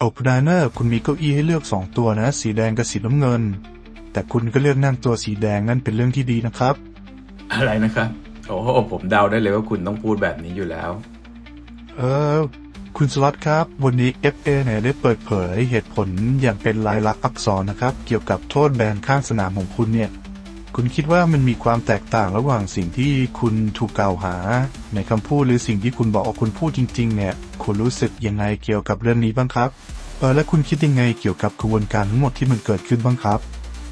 โอปนายเนอร์คุณมีเก้าอี้ให้เลือกสองตัวนะ สีแดงกับสีน้ำเงิน แต่คุณก็เลือกนั่งตัวสีแดงนั่นเป็นเรื่องที่ดีนะครับ อะไรนะครับโอ้โหผมเดาได้เลยว่าคุณต้องพูดแบบนี้อยู่แล้ว เออ คุณสล็อตครับ วันนี้ FA เนี่ยได้เปิดเผยเหตุผลอย่างเป็นลายลักษณ์อักษรนะครับ เกี่ยวกับโทษแบนข้างสนามของคุณเนี่ย คุณคิดว่ามันมีความแตกต่างระหว่างสิ่งที่คุณถูกกล่าวหา ในคำพูดหรือสิ่งที่คุณบอกว่าคุณพูดจริง ๆ เนี่ย คุณรู้สึกยังไงเกี่ยวกับเรื่องนี้บ้างครับเออและคุณคิดยังไงเกี่ยวกับกระบวนการทั้งหมดที่มันเกิดขึ้นบ้างครับ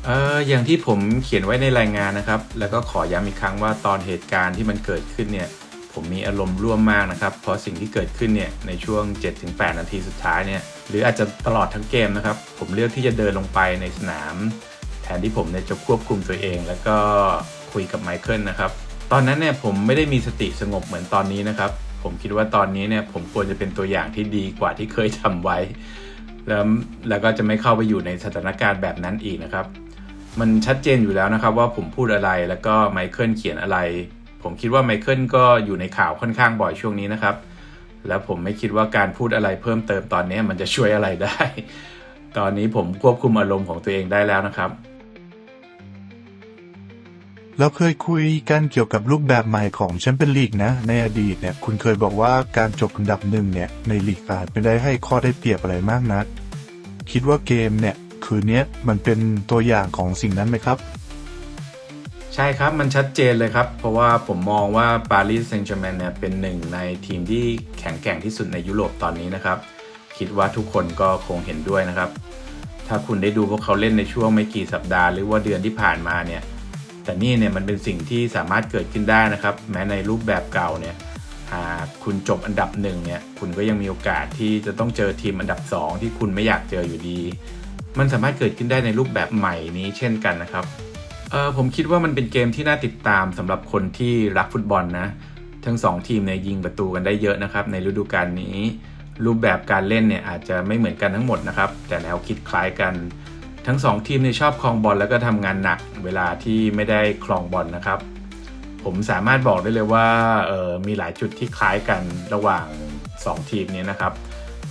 เอออย่างที่ผมเขียนไว้ในรายงานนะครับ แล้วก็ขอย้ำอีกครั้งว่าตอนเหตุการณ์ที่มันเกิดขึ้นเนี่ย ผมมีอารมณ์ร่วมมากนะครับ เพราะสิ่งที่เกิดขึ้นเนี่ยในช่วง 7-8 นาทีสุดท้ายเนี่ย หรืออาจจะตลอดทั้งเกมนะครับ ผมเลือกที่จะเดินลงไปในสนาม นที่ผมเนี่ยจะควบคุมตัวเอง แล้วก็คุยกับไมเคิลนะครับ ตอนนั้นเนี่ยผมไม่ได้มีสติสงบเหมือนตอนนี้นะครับ ผมคิดว่าตอนนี้เนี่ยผมควรจะเป็นตัวอย่างที่ดีกว่าที่เคยทำไว้ แล้วแล้วก็จะไม่เข้าไปอยู่ในสถานการณ์แบบนั้นอีกนะครับ มันชัดเจนอยู่แล้วนะครับว่าผมพูดอะไรแล้วก็ไมเคิลเขียนอะไร ผมคิดว่าไมเคิลก็อยู่ในข่าวค่อนข้างบ่อยช่วงนี้นะครับ แล้วผมไม่คิดว่าการพูดอะไรเพิ่มเติมตอนนี้มันจะช่วยอะไรได้ตอนนี้ผมควบคุมอารมณ์ของตัวเองได้แล้วนะครับ เราเคยคุยกันเกี่ยวกับรูปแบบใหม่ของแชมเปี้ยนลีกนะ ในอดีตเนี่ยคุณเคยบอกว่าการจบอันดับหนึ่งเนี่ยในลีกอาจไม่ได้ให้ข้อได้เปรียบอะไรมากนัก คิดว่าเกมเนี่ยคืนนี้มันเป็นตัวอย่างของสิ่งนั้นไหมครับ ใช่ครับมันชัดเจนเลยครับ เพราะว่าผมมองว่าปารีสแซงต์แชร์แมงเนี่ยเป็นหนึ่งในทีมที่แข็งแกร่งที่สุดในยุโรปตอนนี้นะครับ คิดว่าทุกคนก็คงเห็นด้วยนะครับ ถ้าคุณได้ดูพวกเขาเล่นในช่วงไม่กี่สัปดาห์หรือว่าเดือนที่ผ่านมาเนี่ย แต่นี่เนี่ยมันเป็นสิ่งที่สามารถเกิดขึ้นได้นะครับ แม้ในรูปแบบเก่าเนี่ยหากคุณจบอันดับหนึ่งเนี่ยคุณก็ยังมีโอกาสที่จะต้องเจอทีมอันดับสองที่คุณไม่อยากเจออยู่ดี มันสามารถเกิดขึ้นได้ในรูปแบบใหม่นี้เช่นกันนะครับเออผมคิดว่ามันเป็นเกมที่น่าติดตามสำหรับคนที่รักฟุตบอลนะทั้งสองทีมเนี่ยยิงประตูกันได้เยอะนะครับในฤดูกาลนี้ รูปแบบการเล่นเนี่ยอาจจะไม่เหมือนกันทั้งหมดนะครับแต่แนวคิดคล้ายกัน ทั้งสองทีมเนี่ยชอบครองบอลแล้วก็ทำงานหนักเวลาที่ไม่ได้ครองบอลนะครับ ผมสามารถบอกได้เลยว่าเออมีหลายจุดที่คล้ายกันระหว่าง 2 ทีมนี้นะครับ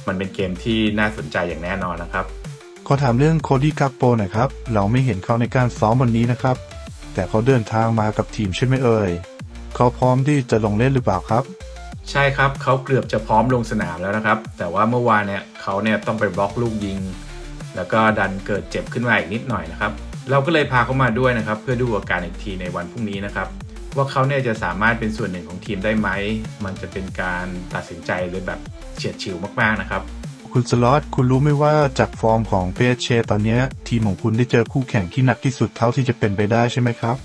มันเป็นเกมที่น่าสนใจอย่างแน่นอนนะครับ ขอถามเรื่องโคดี้กาโปหน่อยครับ เราไม่เห็นเขาในการซ้อมวันนี้นะครับ แต่เขาเดินทางมากับทีมใช่ไหมเอ่ยเขาพร้อมที่จะลงเล่นหรือเปล่าครับใช่ครับเขาเกือบจะพร้อมลงสนามแล้วนะครับ แต่ว่าเมื่อวานเนี่ยเขาเนี่ยต้องไปบล็อกลูกยิง แล้วก็ดันเกิดเจ็บขึ้นมาอีกนิดหน่อยนะครับ เราก็เลยพาเขามาด้วยนะครับ เพื่อดูอาการอีกทีในวันพรุ่งนี้นะครับ ว่าเขาเนี่ยจะสามารถเป็นส่วนหนึ่งของทีมได้ไหม มันจะเป็นการตัดสินใจเลยแบบเฉียดฉิวมากๆนะครับ คุณสล็อตคุณรู้ไหมว่าจากฟอร์มของเปเชตอนเนี้ยทีมของคุณได้เจอคู่แข่งที่หนักที่สุดเท่าที่จะเป็นไปได้ใช่ไหมครับ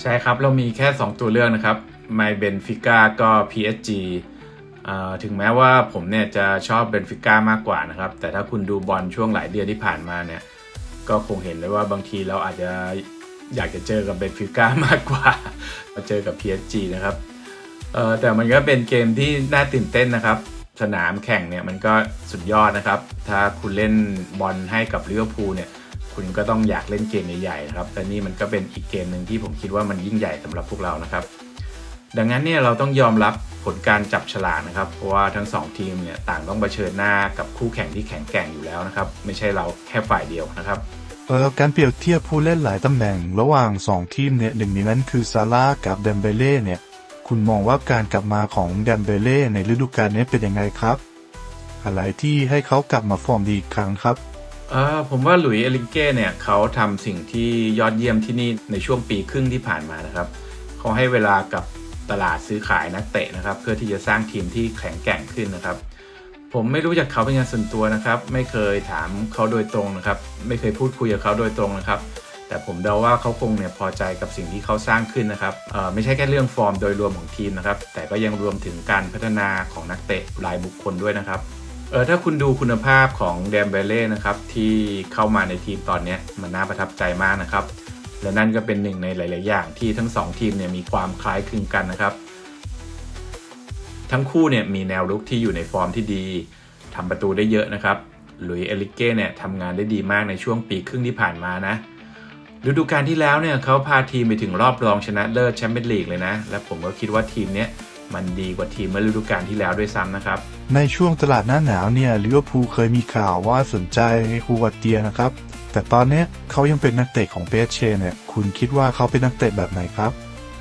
ใช่ครับเรามีแค่ 2 ตัวเลือกนะครับไมเบนฟิก้าก็ PSG อ่า ถึงแม้ว่าผมเนี่ยจะชอบเบนฟิก้ามากกว่านะครับ แต่ถ้าคุณดูบอลช่วงหลายเดือนที่ผ่านมาเนี่ย ก็คงเห็นเลยว่าบางทีเราอาจจะอยากจะเจอกับเบนฟิก้ามากกว่ามาเจอกับ PSG นะครับแต่มันก็เป็นเกมที่น่าตื่นเต้นนะครับ สนามแข่งเนี่ยมันก็สุดยอดนะครับ ถ้าคุณเล่นบอลให้กับลิเวอร์พูลเนี่ยคุณก็ต้องอยากเล่นเกมใหญ่ๆครับแต่นี่มันก็เป็นอีกเกมหนึ่งที่ผมคิดว่ามันยิ่งใหญ่สำหรับพวกเรานะครับ ดังนั้นเนี่ยเราต้องยอมรับ ผลการจับฉลากนะครับ เพราะว่าทั้งสองทีมเนี่ยต่างต้องเผชิญหน้ากับคู่แข่งที่แข็งแกร่งอยู่แล้วนะครับ ไม่ใช่เราแค่ฝ่ายเดียวนะครับเออการเปรียบเทียบผู้เล่นหลายตำแหน่ง ระหว่าง 2 ทีมเนี่ยหนึ่งในนั้นคือซาร่าห์กับเดมเบเล่เนี่ยคุณมองว่าการกลับมาของเดมเบเล่ในฤดูกาลนี้เป็นยังไงครับ อะไรที่ให้เขากลับมาฟอร์มดีอีกครั้งครับเออผมว่าหลุยส์เอลิงเก้เนี่ยเขาทำสิ่งที่ยอดเยี่ยมที่นี่ในช่วงปีครึ่งที่ผ่านมานะครับเขาให้เวลากับ ตลาดซื้อขายนักเตะนะครับ เพื่อที่จะสร้างทีมที่แข็งแกร่งขึ้นนะครับ ผมไม่รู้จักเขาเป็นงานส่วนตัวนะครับ ไม่เคยถามเขาโดยตรงนะครับ ไม่เคยพูดคุยกับเขาโดยตรงนะครับ แต่ผมเดาว่าเขาคงเนี่ยพอใจกับสิ่งที่เขาสร้างขึ้นนะครับไม่ใช่แค่เรื่องฟอร์มโดยรวมของทีมนะครับ แต่ก็ยังรวมถึงการพัฒนาของนักเตะรายบุคคลด้วยนะครับเออถ้าคุณดูคุณภาพของแดมเบเล่นะครับที่เข้ามาในทีมตอนนี้มันน่าประทับใจมากนะครับ และนั่นก็เป็นหนึ่งในหลาย ๆ อย่างที่ทั้งสองทีมเนี่ยมีความคล้ายคลึงกันนะครับ ทั้งคู่เนี่ยมีแนวรุกที่อยู่ในฟอร์มที่ดีทำประตูได้เยอะนะครับหลุยเอลิเก้เนี่ยทำงานได้ดีมากในช่วงปีครึ่งที่ผ่านมานะฤดูกาลที่แล้วเนี่ยเขาพาทีมไปถึงรอบรองชนะเลิศแชมเปี้ยนลีกเลยนะ และผมก็คิดว่าทีมเนี้ยมันดีกว่าทีมเมื่อฤดูกาลที่แล้วด้วยซ้ำนะครับ ในช่วงตลาดหน้าหนาวเนี่ยลิเวอร์พูลเคยมีข่าวว่าสนใจฮูวาเตียนะครับ แต่ตอนนี้เขายังเป็นนักเตะของเปเชเนี่ย คุณคิดว่าเขาเป็นนักเตะแบบไหนครับ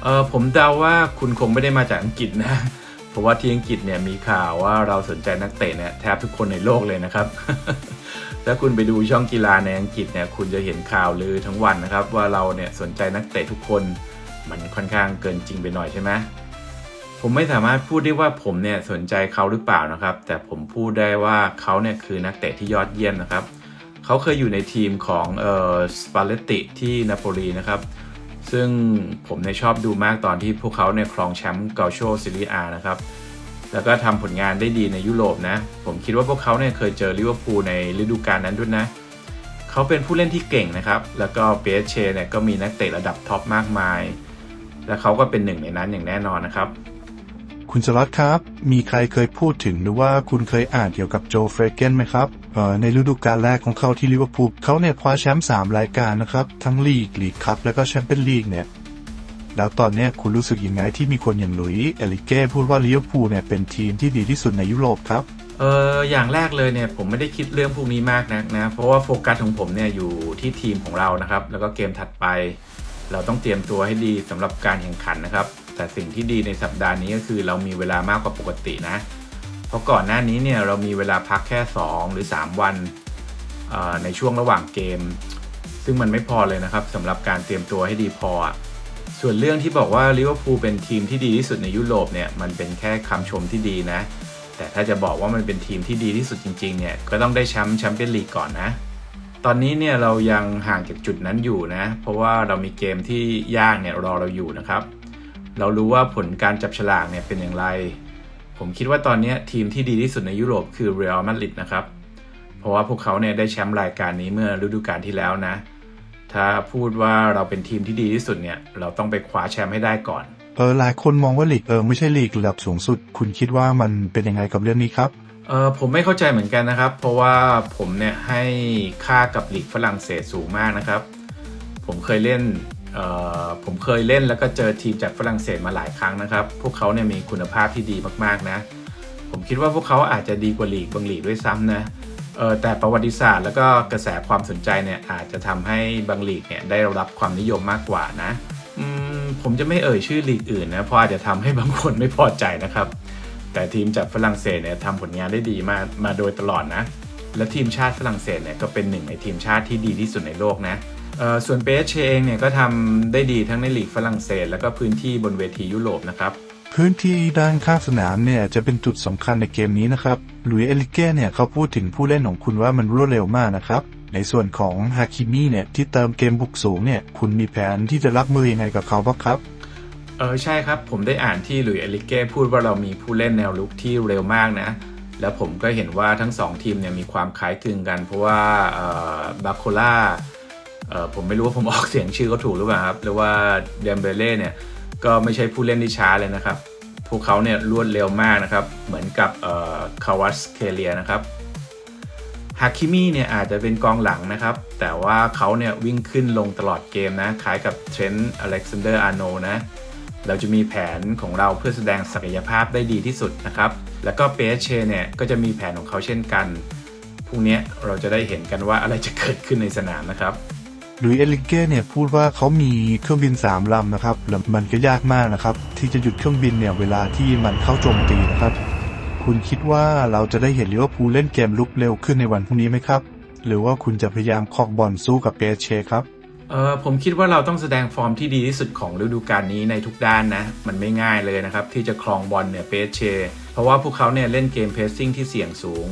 เออผมเดาว่าคุณคงไม่ได้มาจากอังกฤษนะ เพราะว่าที่อังกฤษเนี่ยมีข่าวว่าเราสนใจนักเตะเนี่ยแทบทุกคนในโลกเลยนะครับ ถ้าคุณไปดูช่องกีฬาในอังกฤษเนี่ยคุณจะเห็นข่าวลือทั้งวันนะครับ ว่าเราเนี่ยสนใจนักเตะทุกคน มันค่อนข้างเกินจริงไปหน่อยใช่ไหมผมไม่สามารถพูดได้ว่าผมเนี่ยสนใจเขาหรือเปล่านะครับ แต่ผมพูดได้ว่าเขาเนี่ยคือนักเตะที่ยอดเยี่ยมนะครับ เขาเคยอยู่ในทีมของเอ่อสปาเลตติที่นาโปลีนะครับ ซึ่งผมเนี่ยชอบดูมากตอนที่พวกเขาเนี่ยครองแชมป์เกาโชซีรีอานะครับ แล้วก็ทำผลงานได้ดีในยุโรปนะ ผมคิดว่าพวกเขาเนี่ยเคยเจอลิเวอร์พูลในฤดูกาลนั้นด้วยนะเขาเป็นผู้เล่นที่เก่งนะครับ แล้วก็เปเชเนี่ยก็มีนักเตะระดับท็อปมากมาย และเขาก็เป็นหนึ่งในนั้นอย่างแน่นอนนะครับ คุณสล็อตครับ มีใครเคยพูดถึงหรือว่าคุณเคยอ่านเกี่ยวกับโจเฟรเกนไหมครับเอ่อในฤดูกาลแรกของเขาที่ลิเวอร์พูลเขาเนี่ยคว้าแชมป์สามรายการนะครับ ทั้งลีกลีกคัพแล้วก็แชมเปี้ยนลีกเนี่ยแล้วตอนนี้คุณรู้สึกยังไงที่มีคนอย่างหลุยส์เอลิเก้พูดว่าลิเวอร์พูลเนี่ยเป็นทีมที่ดีที่สุดในยุโรปครับเอออย่างแรกเลยเนี่ยผมไม่ได้คิดเรื่องพวกนี้มากนักนะ เพราะว่าโฟกัสของผมเนี่ยอยู่ที่ทีมของเรานะครับ แล้วก็เกมถัดไป เราต้องเตรียมตัวให้ดีสำหรับการแข่งขันนะครับ แต่สิ่งที่ดีในสัปดาห์นี้ก็คือเรามีเวลามากกว่าปกตินะ เพราะก่อนหน้านี้เนี่ยเรามีเวลาพักแค่ 2 หรือ 3 วันในช่วงระหว่างเกม ซึ่งมันไม่พอเลยนะครับสำหรับการเตรียมตัวให้ดีพอ ส่วนเรื่องที่บอกว่าลิเวอร์พูลเป็นทีมที่ดีที่สุดในยุโรปเนี่ยมันเป็นแค่คำชมที่ดีนะ แต่ถ้าจะบอกว่ามันเป็นทีมที่ดีที่สุดจริงๆเนี่ยก็ต้องได้แชมป์แชมเปี้ยนลีกก่อนนะตอนนี้เนี่ยเรายังห่างจากจุดนั้นอยู่นะ เพราะว่าเรามีเกมที่ยากเนี่ยรอเราอยู่นะครับ เรารู้ว่าผลการจับฉลากเนี่ยเป็นอย่างไร ผมคิดว่าตอนนี้ทีมที่ดีที่สุดในยุโรปคือเรอัลมาดริดนะครับ เพราะว่าพวกเขาเนี่ยได้แชมป์รายการนี้เมื่อฤดูกาลที่แล้วนะ ถ้าพูดว่าเราเป็นทีมที่ดีที่สุดเนี่ยเราต้องไปคว้าแชมป์ให้ได้ก่อน เออหลายคนมองว่าลีกเออไม่ใช่ลีกระดับสูงสุด คุณคิดว่ามันเป็นยังไงกับเรื่องนี้ครับเออผมไม่เข้าใจเหมือนกันนะครับ เพราะว่าผมเนี่ยให้ค่ากับลีกฝรั่งเศสสูงมากนะครับ ผมเคยเล่นเอ่อ ผมเคยเล่นแล้วก็เจอทีมจากฝรั่งเศสมาหลายครั้งนะครับ พวกเขาเนี่ยมีคุณภาพที่ดีมากๆนะ ผมคิดว่าพวกเขาอาจจะดีกว่าลีกบางลีกด้วยซ้ำนะเออแต่ประวัติศาสตร์แล้วก็กระแสความสนใจเนี่ยอาจจะทำให้บางลีกเนี่ยได้รับความนิยมมากกว่านะอืมผมจะไม่เอ่ยชื่อลีกอื่นนะเพราะอาจจะทำให้บางคนไม่พอใจนะครับ แต่ทีมจากฝรั่งเศสเนี่ยทำผลงานได้ดีมามาโดยตลอดนะ และทีมชาติฝรั่งเศสเนี่ยก็เป็นหนึ่งในทีมชาติที่ดีที่สุดในโลกนะ ส่วนเปเชเองเนี่ยก็ทำได้ดีทั้งในลีกฝรั่งเศส แล้วก็พื้นที่บนเวทียุโรปนะครับพื้นที่ด้านข้างสนามเนี่ยจะเป็นจุดสำคัญในเกมนี้นะครับหลุยส์เอลิเก้เนี่ยเขาพูดถึงผู้เล่นของคุณว่ามันรวดเร็วมากนะครับ ในส่วนของฮาคิมิเนี่ยที่เติมเกมบุกสูงเนี่ยคุณมีแผนที่จะรับมือยังไงกับเขาบ้างครับ เออใช่ครับ ผมได้อ่านที่หลุยส์เอลิเก้พูดว่าเรามีผู้เล่นแนวลุกที่เร็วมากนะ แล้วผมก็เห็นว่าทั้งสองทีมเนี่ยมีความคล้ายคลึงกัน เพราะว่าบาโคล่าเออ ผมไม่รู้ว่าผมออกเสียงชื่อเขาถูกหรือเปล่าครับหรือว่าเดมเบเล่เนี่ยก็ไม่ใช่ผู้เล่นที่ช้าเลยนะครับ พวกเขาเนี่ยรวดเร็วมากนะครับ เหมือนกับคาวัสเคเลียนะครับฮาคิมิเนี่ยอาจจะเป็นกองหลังนะครับ แต่ว่าเขาเนี่ยวิ่งขึ้นลงตลอดเกมนะคล้ายกับเทรนต์อเล็กซานเดอร์อาร์โนนะเราจะมีแผนของเราเพื่อแสดงศักยภาพได้ดีที่สุดนะครับ แล้วก็เปเชเนี่ยก็จะมีแผนของเขาเช่นกันพรุ่งนี้เราจะได้เห็นกันว่าอะไรจะเกิดขึ้นในสนามนะครับ ลุยส์เอลิเก้เนี่ยพูดว่าเขามีเครื่องบินสามลำนะครับแล้วมันก็ยากมากนะครับ ที่จะหยุดเครื่องบินเนี่ยเวลาที่มันเข้าโจมตีนะครับ คุณคิดว่าเราจะได้เห็นลิเวอร์พูลเล่นเกมลุกเร็วขึ้นในวันพรุ่งนี้ไหมครับ หรือว่าคุณจะพยายามคอกบอลสู้กับเปเชครับเออผมคิดว่าเราต้องแสดงฟอร์มที่ดีที่สุดของฤดูกาลนี้ในทุกด้านนะ มันไม่ง่ายเลยนะครับ ที่จะครองบอลเนี่ยเปเช ราะว่าพวกเขาเนี่ยเล่นเกมเพสซิ่งที่เสี่ยงสูง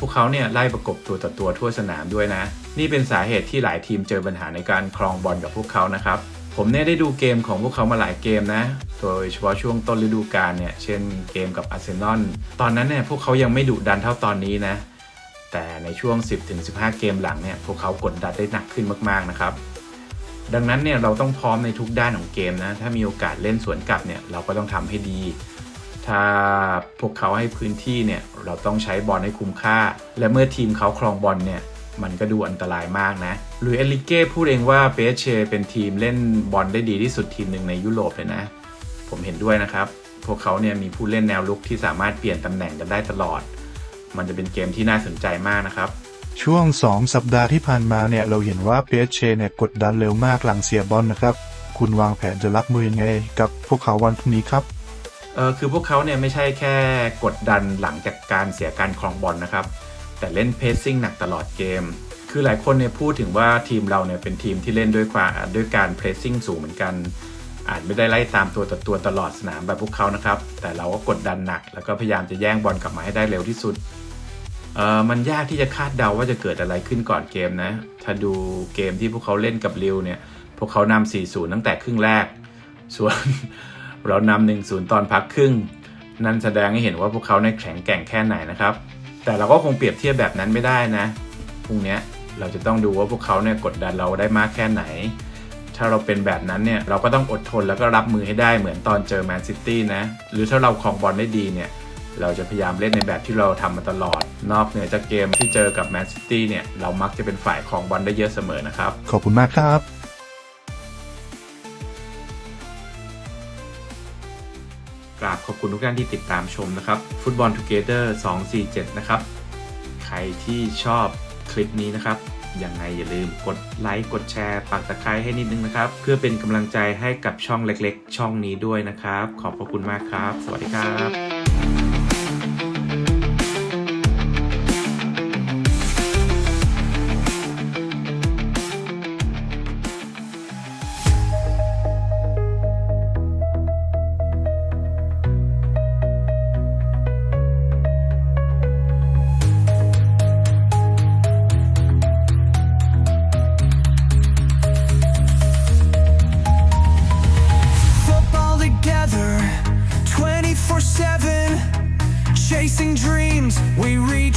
พวกเขาเนี่ยไล่ประกบตัวต่อตัวทั่วสนามด้วยนะ นี่เป็นสาเหตุที่หลายทีมเจอปัญหาในการครองบอลกับพวกเขานะครับ ผมเนี่ยได้ดูเกมของพวกเขามาหลายเกมนะ โดยเฉพาะช่วงต้นฤดูกาลเนี่ย เช่นเกมกับอาร์เซนอล ตอนนั้นเนี่ยพวกเขายังไม่ดุดันเท่าตอนนี้นะ แต่ในช่วง 10-15 เกมหลังเนี่ย พวกเขากดดันได้หนักขึ้นมากๆนะครับดังนั้นเนี่ยเราต้องพร้อมในทุกด้านของเกมนะ ถ้ามีโอกาสเล่นสวนกลับเนี่ยเราก็ต้องทำให้ดี ถ้าพวกเขาให้พื้นที่เนี่ยเราต้องใช้บอลให้คุ้มค่า และเมื่อทีมเขาครองบอลเนี่ยมันก็ดูอันตรายมากนะลุยเอลิเก้พูดเองว่าเปเชเป็นทีมเล่นบอลได้ดีที่สุดทีมหนึ่งในยุโรปเลยนะ ผมเห็นด้วยนะครับ พวกเขาเนี่ยมีผู้เล่นแนวลุกที่สามารถเปลี่ยนตำแหน่งกันได้ตลอด มันจะเป็นเกมที่น่าสนใจมากนะครับ ช่วง 2 สัปดาห์ที่ผ่านมาเนี่ยเราเห็นว่า PSG เนี่ยกดดันเร็วมากหลังเสียบอลนะครับ คุณวางแผนจะรับมือยังไง กับพวกเขาวันพรุ่งนี้ครับ เออคือพวกเขาเนี่ยไม่ใช่แค่กดดันหลังจากการเสียการครองบอลนะครับ แต่เล่นเพสซิ่งหนักตลอดเกม คือหลายคนเนี่ยพูดถึงว่าทีมเราเนี่ยเป็นทีมที่เล่นด้วยความด้วยการเพรสซิ่งสูงเหมือนกันอาจไม่ได้ไล่ตามตัวต่อตัวตลอดสนามแบบพวกเขานะครับ แต่เราก็กดดันหนัก แล้วก็พยายามจะแย่งบอลกลับมาให้ได้เร็วที่สุด เออมันยากที่จะคาดเดาว่าจะเกิดอะไรขึ้นก่อนเกมนะ ถ้าดูเกมที่พวกเขาเล่นกับริวเนี่ย พวกเขานำ4-0ตั้งแต่ครึ่งแรก ส่วน เรานำ1-0ตอนพักครึ่ง นั่นแสดงให้เห็นว่าพวกเขาในแข็งแกร่งแค่ไหนนะครับ แต่เราก็คงเปรียบเทียบแบบนั้นไม่ได้นะพรุ่งนี้เราจะต้องดูว่าพวกเขาเนี่ยกดดันเราได้มากแค่ไหน ถ้าเราเป็นแบบนั้นเนี่ยเราก็ต้องอดทนแล้วก็รับมือให้ได้เหมือนตอนเจอแมนซิตี้นะ หรือถ้าเราครองบอลได้ดีเนี่ยเราจะพยายามเล่นในแบบที่เราทำมาตลอด นอกเหนือจากเกมที่เจอกับแมนซิตี้เนี่ย เรามักจะเป็นฝ่ายครองบอลได้เยอะเสมอนะครับ ขอบคุณมากครับ กราบขอบคุณทุกท่านที่ติดตามชมนะครับฟุตบอลทูเกเตอร์247 นะครับ ใครที่ชอบคลิปนี้นะครับยังไงอย่าลืมกดไลค์กดแชร์ปักตะไคร้ให้นิดนึงนะครับ เพื่อเป็นกำลังใจให้กับช่องเล็กๆ ช่องนี้ด้วยนะครับ ขอบพระคุณมากครับ สวัสดีครับ chasing dreams, we reach